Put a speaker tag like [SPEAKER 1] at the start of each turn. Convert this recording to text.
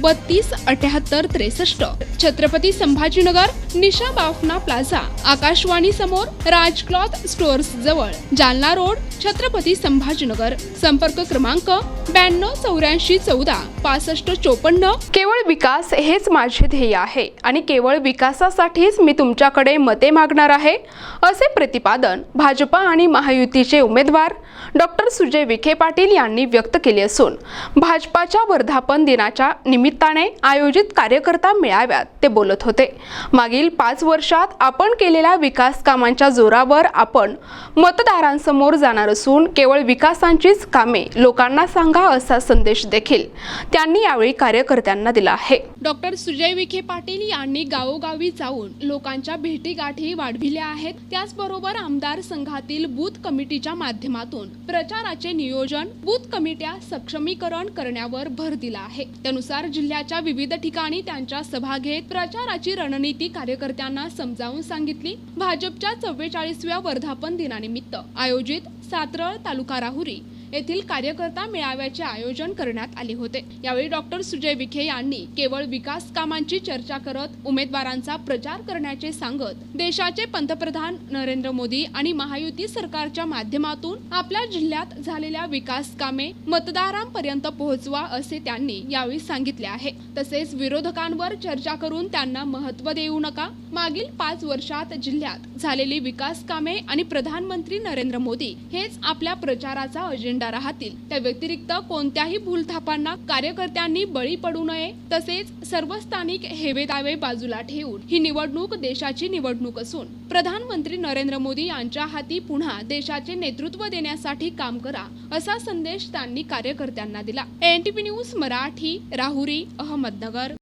[SPEAKER 1] बत्तीस अठ्याहत्तर त्रेसष्ट. छत्रपती संभाजीनगर निशा बाफना प्लाझा. आकाशवाणी समोर राज क्लॉथ स्टोअर्स जवळ. जालना रोड छत्रपती संभाजीनगर. संपर्क क्रमांक ब्याण्णव चौऱ्याऐंशी चौदा पासष्ट चोपन्न. केवळ विकास हेच माझे ध्येय आहे आणि केवळ विकासासाठीच मी तुमच्याकडे मते मागणार आहे असे प्रतिपादन भाजपा आणि महायुतीचे उमेदवार डॉक्टर सुजय विखे पाटील यांनी व्यक्त केले असून भाजपाच्या वर्धापन दिनाच्या निमित्ताने आयोजित कार्यकर्ता मेळाव्यात ते बोलत होते. मागील पाच वर्षात आपण केलेल्या विकास कामांच्या जोरावर आपण मतदारांसमोर जाणार असून केवळ विकासांचीच कामे लोकांना सांगा असा संदेश देखील त्यांनी यावेळी कार्यकर्त्यांना दिला आहे. डॉक्टर सुजय विखे पाटील यांनी गावोगावी जाऊन लोकांच्या भेटीगाठी वाढविल्या आहेत. त्याचबरोबर आमदार संघातील बूथ कमिटीच्या माध्यमातून प्रचाराचे नियोजन बूथ कमिट्या सक्षमीकरण करण्यावर भर दिला आहे. त्यानुसार जिल्ह्याच्या विविध ठिकाणी त्यांच्या सभा घेत प्रचाराची रणनीती कार्यकर्त्यांना समजावून सांगितली. भाजपच्या चव्वेचाळीसव्या वर्धापन दिनानिमित्त आयोजित सातरळ तालुका राहुरी येथील कार्यकर्ता मेळाव्याचे आयोजन करण्यात आले होते. यावेळी डॉक्टर सुजय विखे यांनी केवळ विकास कामांची चर्चा करत उमेदवारांचा प्रचार करण्याचे सांगत देशाचे पंतप्रधान नरेंद्र मोदी आणि महायुती सरकारच्या माध्यमातून आपल्या जिल्ह्यात झालेल्या विकास कामे मतदारांपर्यंत पोहोचवा असे त्यांनी यावेळी सांगितले आहे. तसेच विरोधकांवर चर्चा करून त्यांना महत्त्व देऊ नका. मागील पाच वर्षात जिल्ह्यात झालेली विकास कामे आणि प्रधानमंत्री नरेंद्र मोदी हेच आपल्या प्रचाराचा अजेंडा राहतील. त्या व्यतिरिक्त कोणत्याही भूलथापांना कार्यकर्त्यांनी बळी पडू नये तसेच सर्व स्थानिक हेवेदावे बाजूला ठेवून ही निवडणूक देशाची निवडणूक असून प्रधानमंत्री नरेंद्र मोदी यांच्या हाती पुन्हा देशाचे नेतृत्व देण्यासाठी काम करा असा संदेश त्यांनी कार्यकर्त्यांना दिला. NTP news Marathi Rahuri Ahmednagar.